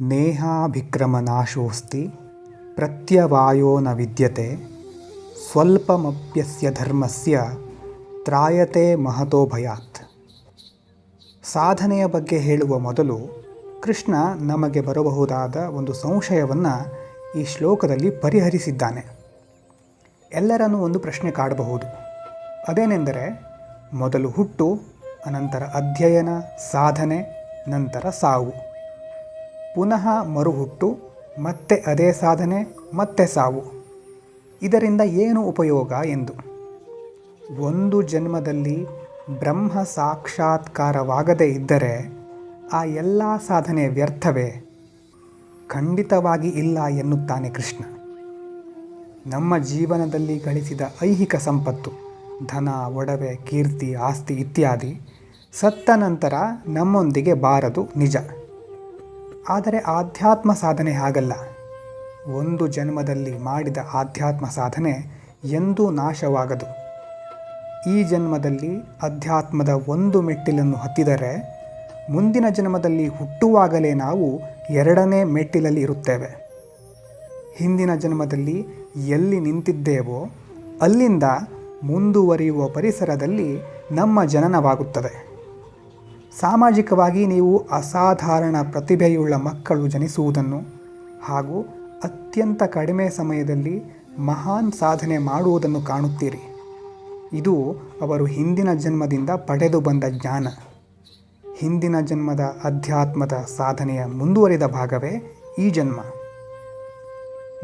ನೇಹಾಭಿಕ್ರಮನಾಶೋಸ್ತಿ ಪ್ರತ್ಯವಾಯೋ ನ ವಿದ್ಯತೆ ಸ್ವಲ್ಪಮಪ್ಯಸ್ಯ ಧರ್ಮಸ್ಯ ತ್ರಾಯತೆ ಮಹತೋ ಭಯಾತ್. ಸಾಧನೆಯ ಬಗ್ಗೆ ಹೇಳುವ ಮೊದಲು ಕೃಷ್ಣ ನಮಗೆ ಬರಬಹುದಾದ ಒಂದು ಸಂಶಯವನ್ನು ಈ ಶ್ಲೋಕದಲ್ಲಿ ಪರಿಹರಿಸಿದ್ದಾನೆ. ಎಲ್ಲರನ್ನೂ ಒಂದು ಪ್ರಶ್ನೆ ಕಾಡಬಹುದು. ಅದೇನೆಂದರೆ, ಮೊದಲು ಹುಟ್ಟು, ಅನಂತರ ಅಧ್ಯಯನ, ಸಾಧನೆ, ನಂತರ ಸಾವು. ಪುನಃ ಮರುಹುಟ್ಟು, ಮತ್ತೆ ಅದೇ ಸಾಧನೆ, ಮತ್ತೆ ಸಾವು. ಇದರಿಂದ ಏನು ಉಪಯೋಗ ಎಂದು. ಒಂದು ಜನ್ಮದಲ್ಲಿ ಬ್ರಹ್ಮ ಸಾಕ್ಷಾತ್ಕಾರವಾಗದೇ ಇದ್ದರೆ ಆ ಎಲ್ಲ ಸಾಧನೆ ವ್ಯರ್ಥವೇ? ಖಂಡಿತವಾಗಿ ಇಲ್ಲ ಎನ್ನುತ್ತಾನೆ ಕೃಷ್ಣ. ನಮ್ಮ ಜೀವನದಲ್ಲಿ ಗಳಿಸಿದ ಐಹಿಕ ಸಂಪತ್ತು, ಧನ, ಒಡವೆ, ಕೀರ್ತಿ, ಆಸ್ತಿ ಇತ್ಯಾದಿ ಸತ್ತ ನಂತರ ನಮ್ಮೊಂದಿಗೆ ಬಾರದು ನಿಜ. ಆದರೆ ಆಧ್ಯಾತ್ಮ ಸಾಧನೆ ಹಾಗಲ್ಲ. ಒಂದು ಜನ್ಮದಲ್ಲಿ ಮಾಡಿದ ಆಧ್ಯಾತ್ಮ ಸಾಧನೆ ಎಂದೂ ನಾಶವಾಗದು. ಈ ಜನ್ಮದಲ್ಲಿ ಅಧ್ಯಾತ್ಮದ ಒಂದು ಮೆಟ್ಟಿಲನ್ನು ಹತ್ತಿದರೆ ಮುಂದಿನ ಜನ್ಮದಲ್ಲಿ ಹುಟ್ಟುವಾಗಲೇ ನಾವು ಎರಡನೇ ಮೆಟ್ಟಿಲಲ್ಲಿ ಇರುತ್ತೇವೆ. ಹಿಂದಿನ ಜನ್ಮದಲ್ಲಿ ಎಲ್ಲಿ ನಿಂತಿದ್ದೇವೋ ಅಲ್ಲಿಂದ ಮುಂದುವರಿಯುವ ಪರಿಸರದಲ್ಲಿ ನಮ್ಮ ಜನನವಾಗುತ್ತದೆ. ಸಾಮಾಜಿಕವಾಗಿ ನೀವು ಅಸಾಧಾರಣ ಪ್ರತಿಭೆಯುಳ್ಳ ಮಕ್ಕಳು ಜನಿಸುವುದನ್ನು ಹಾಗೂ ಅತ್ಯಂತ ಕಡಿಮೆ ಸಮಯದಲ್ಲಿ ಮಹಾನ್ ಸಾಧನೆ ಮಾಡುವುದನ್ನು ಕಾಣುತ್ತೀರಿ. ಇದು ಅವರು ಹಿಂದಿನ ಜನ್ಮದಿಂದ ಪಡೆದು ಬಂದ ಜ್ಞಾನ. ಹಿಂದಿನ ಜನ್ಮದ ಅಧ್ಯಾತ್ಮದ ಸಾಧನೆಯ ಮುಂದುವರಿದ ಭಾಗವೇ ಈ ಜನ್ಮ.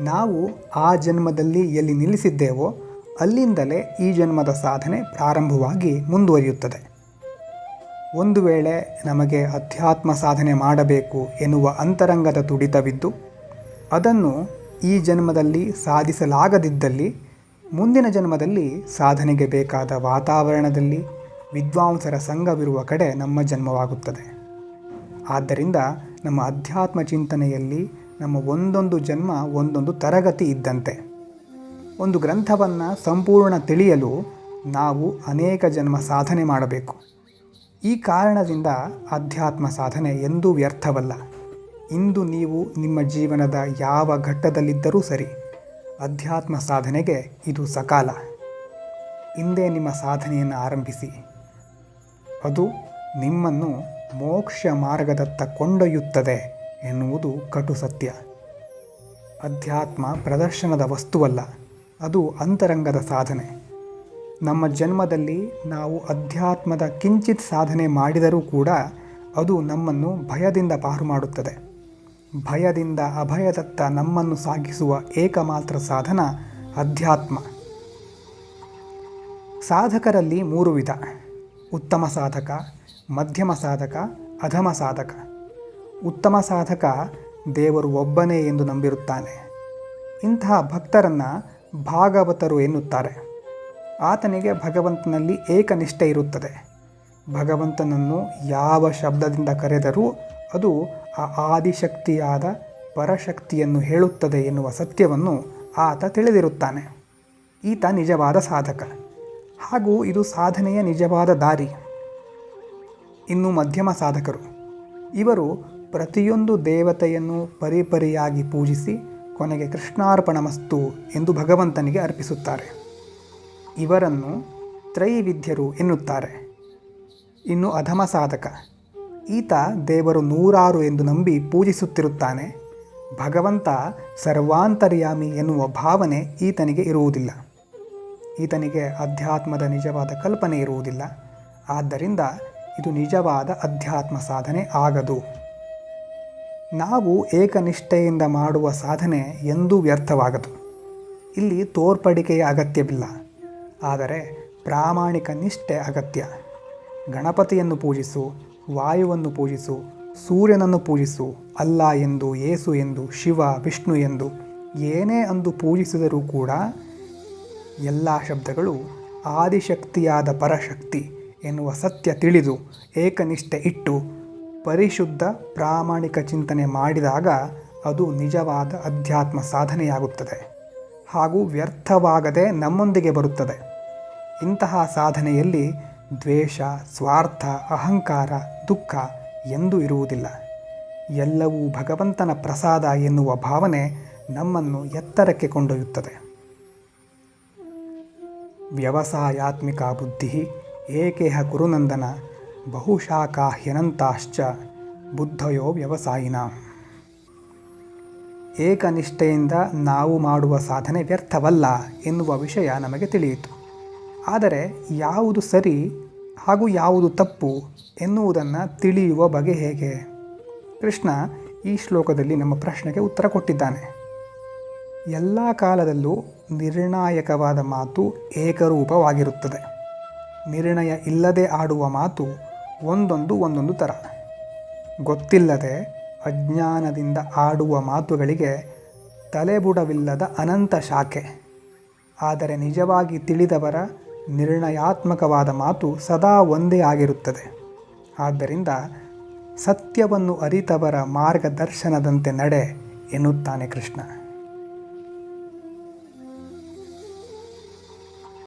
ನಾವು ಆ ಜನ್ಮದಲ್ಲಿ ಎಲ್ಲಿ ನಿಲ್ಲಿಸಿದ್ದೇವೋ ಅಲ್ಲಿಂದಲೇ ಈ ಜನ್ಮದ ಸಾಧನೆ ಪ್ರಾರಂಭವಾಗಿ ಮುಂದುವರಿಯುತ್ತದೆ. ಒಂದು ವೇಳೆ ನಮಗೆ ಅಧ್ಯಾತ್ಮ ಸಾಧನೆ ಮಾಡಬೇಕು ಎನ್ನುವ ಅಂತರಂಗದ ತುಡಿತವಿದ್ದು, ಅದನ್ನು ಈ ಜನ್ಮದಲ್ಲಿ ಸಾಧಿಸಲಾಗದಿದ್ದಲ್ಲಿ, ಮುಂದಿನ ಜನ್ಮದಲ್ಲಿ ಸಾಧನೆಗೆ ಬೇಕಾದ ವಾತಾವರಣದಲ್ಲಿ ವಿದ್ವಾಂಸರ ಸಂಘವಿರುವ ಕಡೆ ನಮ್ಮ ಜನ್ಮವಾಗುತ್ತದೆ. ಆದ್ದರಿಂದ ನಮ್ಮ ಅಧ್ಯಾತ್ಮ ಚಿಂತನೆಯಲ್ಲಿ ನಮ್ಮ ಒಂದೊಂದು ಜನ್ಮ ಒಂದೊಂದು ತರಗತಿ ಇದ್ದಂತೆ. ಒಂದು ಗ್ರಂಥವನ್ನು ಸಂಪೂರ್ಣ ತಿಳಿಯಲು ನಾವು ಅನೇಕ ಜನ್ಮ ಸಾಧನೆ ಮಾಡಬೇಕು. ಈ ಕಾರಣದಿಂದ ಅಧ್ಯಾತ್ಮ ಸಾಧನೆ ಎಂದೂ ವ್ಯರ್ಥವಲ್ಲ. ಇಂದು ನೀವು ನಿಮ್ಮ ಜೀವನದ ಯಾವ ಘಟ್ಟದಲ್ಲಿದ್ದರೂ ಸರಿ ಅಧ್ಯಾತ್ಮ ಸಾಧನೆಗೆ ಇದು ಸಕಾಲ. ಹಿಂದೆ ನಿಮ್ಮ ಸಾಧನೆಯನ್ನು ಆರಂಭಿಸಿ. ಅದು ನಿಮ್ಮನ್ನು ಮೋಕ್ಷ ಮಾರ್ಗದತ್ತ ಕೊಂಡೊಯ್ಯುತ್ತದೆ ಎನ್ನುವುದು ಕಟು ಸತ್ಯ. ಅಧ್ಯಾತ್ಮ ಪ್ರದರ್ಶನದ ವಸ್ತುವಲ್ಲ, ಅದು ಅಂತರಂಗದ ಸಾಧನೆ. ನಮ್ಮ ಜನ್ಮದಲ್ಲಿ ನಾವು ಅಧ್ಯಾತ್ಮದ ಕಿಂಚಿತ್ ಸಾಧನೆ ಮಾಡಿದರೂ ಕೂಡ ಅದು ನಮ್ಮನ್ನು ಭಯದಿಂದ ಪಾರು ಮಾಡುತ್ತದೆ. ಭಯದಿಂದ ಅಭಯದತ್ತ ನಮ್ಮನ್ನು ಸಾಗಿಸುವ ಏಕಮಾತ್ರ ಸಾಧನ ಅಧ್ಯಾತ್ಮ. ಸಾಧಕರಲ್ಲಿ ಮೂರು ವಿಧ. ಉತ್ತಮ ಸಾಧಕ, ಮಧ್ಯಮ ಸಾಧಕ, ಅಧಮ ಸಾಧಕ. ಉತ್ತಮ ಸಾಧಕ ದೇವರು ಒಬ್ಬನೇ ಎಂದು ನಂಬಿರುತ್ತಾನೆ. ಇಂತಹ ಭಕ್ತರನ್ನು ಭಾಗವತರು ಎನ್ನುತ್ತಾರೆ. ಆತನಿಗೆ ಭಗವಂತನಲ್ಲಿ ಏಕನಿಷ್ಠೆ ಇರುತ್ತದೆ. ಭಗವಂತನನ್ನು ಯಾವ ಶಬ್ದದಿಂದ ಕರೆದರೂ ಅದು ಆ ಆದಿಶಕ್ತಿಯಾದ ಪರಶಕ್ತಿಯನ್ನು ಹೇಳುತ್ತದೆ ಎನ್ನುವ ಸತ್ಯವನ್ನು ಆತ ತಿಳಿದಿರುತ್ತಾನೆ. ಈತ ನಿಜವಾದ ಸಾಧಕ. ಹಾಗೂ ಇದು ಸಾಧನೆಯ ನಿಜವಾದ ದಾರಿ. ಇನ್ನು ಮಧ್ಯಮ ಸಾಧಕರು. ಇವರು ಪ್ರತಿಯೊಂದು ದೇವತೆಯನ್ನು ಪರಿಪರಿಯಾಗಿ ಪೂಜಿಸಿ ಕೊನೆಗೆ ಕೃಷ್ಣಾರ್ಪಣಮಸ್ತು ಎಂದು ಭಗವಂತನಿಗೆ ಅರ್ಪಿಸುತ್ತಾರೆ. ಇವರನ್ನು ತ್ರೈವಿಧ್ಯರು ಎನ್ನುತ್ತಾರೆ. ಇನ್ನು ಅಧಮ ಸಾಧಕ, ಈತ ದೇವರು ನೂರಾರು ಎಂದು ನಂಬಿ ಪೂಜಿಸುತ್ತಿರುತ್ತಾನೆ. ಭಗವಂತ ಸರ್ವಾಂತರ್ಯಾಮಿ ಎನ್ನುವ ಭಾವನೆ ಈತನಿಗೆ ಇರುವುದಿಲ್ಲ. ಈತನಿಗೆ ಅಧ್ಯಾತ್ಮದ ನಿಜವಾದ ಕಲ್ಪನೆ ಇರುವುದಿಲ್ಲ. ಆದ್ದರಿಂದ ಇದು ನಿಜವಾದ ಅಧ್ಯಾತ್ಮ ಸಾಧನೆ ಆಗದು. ನಾವು ಏಕನಿಷ್ಠೆಯಿಂದ ಮಾಡುವ ಸಾಧನೆ ಎಂದೂ ವ್ಯರ್ಥವಾಗದು. ಇಲ್ಲಿ ತೋರ್ಪಡಿಕೆಯ ಅಗತ್ಯವಿಲ್ಲ. ಆದರೆ ಪ್ರಾಮಾಣಿಕ ನಿಷ್ಠೆ ಅಗತ್ಯ. ಗಣಪತಿಯನ್ನು ಪೂಜಿಸು, ವಾಯುವನ್ನು ಪೂಜಿಸು, ಸೂರ್ಯನನ್ನು ಪೂಜಿಸು ಅಲ್ಲ ಎಂದು ಏಸು ಎಂದು, ಶಿವ, ವಿಷ್ಣು ಎಂದು ಏನೇ ಅಂದು ಪೂಜಿಸಿದರೂ ಕೂಡ ಎಲ್ಲ ಶಬ್ದಗಳು ಆದಿಶಕ್ತಿಯಾದ ಪರಶಕ್ತಿ ಎನ್ನುವ ಸತ್ಯ ತಿಳಿದು ಏಕನಿಷ್ಠೆ ಇಟ್ಟು ಪರಿಶುದ್ಧ ಪ್ರಾಮಾಣಿಕ ಚಿಂತನೆ ಮಾಡಿದಾಗ ಅದು ನಿಜವಾದ ಅಧ್ಯಾತ್ಮ ಸಾಧನೆಯಾಗುತ್ತದೆ. ಹಾಗೂ ವ್ಯರ್ಥವಾಗದೆ ನಮ್ಮೊಂದಿಗೆ ಬರುತ್ತದೆ. ಇಂತಹ ಸಾಧನೆಯಲ್ಲಿ ದ್ವೇಷ, ಸ್ವಾರ್ಥ, ಅಹಂಕಾರ, ದುಃಖ ಎಂದೂ ಇರುವುದಿಲ್ಲ. ಎಲ್ಲವೂ ಭಗವಂತನ ಪ್ರಸಾದ ಎನ್ನುವ ಭಾವನೆ ನಮ್ಮನ್ನು ಎತ್ತರಕ್ಕೆ ಕೊಂಡೊಯ್ಯುತ್ತದೆ. ವ್ಯವಸಾಯಾತ್ಮಿಕ ಬುದ್ಧಿ, ಏಕೇಹ ಕುರುನಂದನ ಬಹುಶಾಖಾ ಹ್ಯನಂತಾಶ್ಚ ಬುದ್ಧಯೋ ವ್ಯವಸಾಯಿನ. ಏಕನಿಷ್ಠೆಯಿಂದ ನಾವು ಮಾಡುವ ಸಾಧನೆ ವ್ಯರ್ಥವಲ್ಲ ಎನ್ನುವ ವಿಷಯ ನಮಗೆ ತಿಳಿಯಿತು. ಆದರೆ ಯಾವುದು ಸರಿ ಹಾಗೂ ಯಾವುದು ತಪ್ಪು ಎನ್ನುವುದನ್ನು ತಿಳಿಯುವ ಬಗೆ ಹೇಗೆ? ಕೃಷ್ಣ ಈ ಶ್ಲೋಕದಲ್ಲಿ ನಮ್ಮ ಪ್ರಶ್ನೆಗೆ ಉತ್ತರ ಕೊಟ್ಟಿದ್ದಾನೆ. ಎಲ್ಲ ಕಾಲದಲ್ಲೂ ನಿರ್ಣಾಯಕವಾದ ಮಾತು ಏಕರೂಪವಾಗಿರುತ್ತದೆ. ನಿರ್ಣಯ ಇಲ್ಲದೆ ಆಡುವ ಮಾತು ಒಂದೊಂದು ಒಂದೊಂದು ಥರ ಗೊತ್ತಿಲ್ಲದೆ ಅಜ್ಞಾನದಿಂದ ಆಡುವ ಮಾತುಗಳಿಗೆ ತಲೆಬುಡವಿಲ್ಲದ ಅನಂತ ಶಾಖೆ. ಆದರೆ ನಿಜವಾಗಿ ತಿಳಿದವರ ನಿರ್ಣಯಾತ್ಮಕವಾದ ಮಾತು ಸದಾ ಒಂದೇ ಆಗಿರುತ್ತದೆ. ಆದ್ದರಿಂದ ಸತ್ಯವನ್ನು ಅರಿತವರ ಮಾರ್ಗದರ್ಶನದಂತೆ ನಡೆ ಎನ್ನುತ್ತಾನೆ ಕೃಷ್ಣ.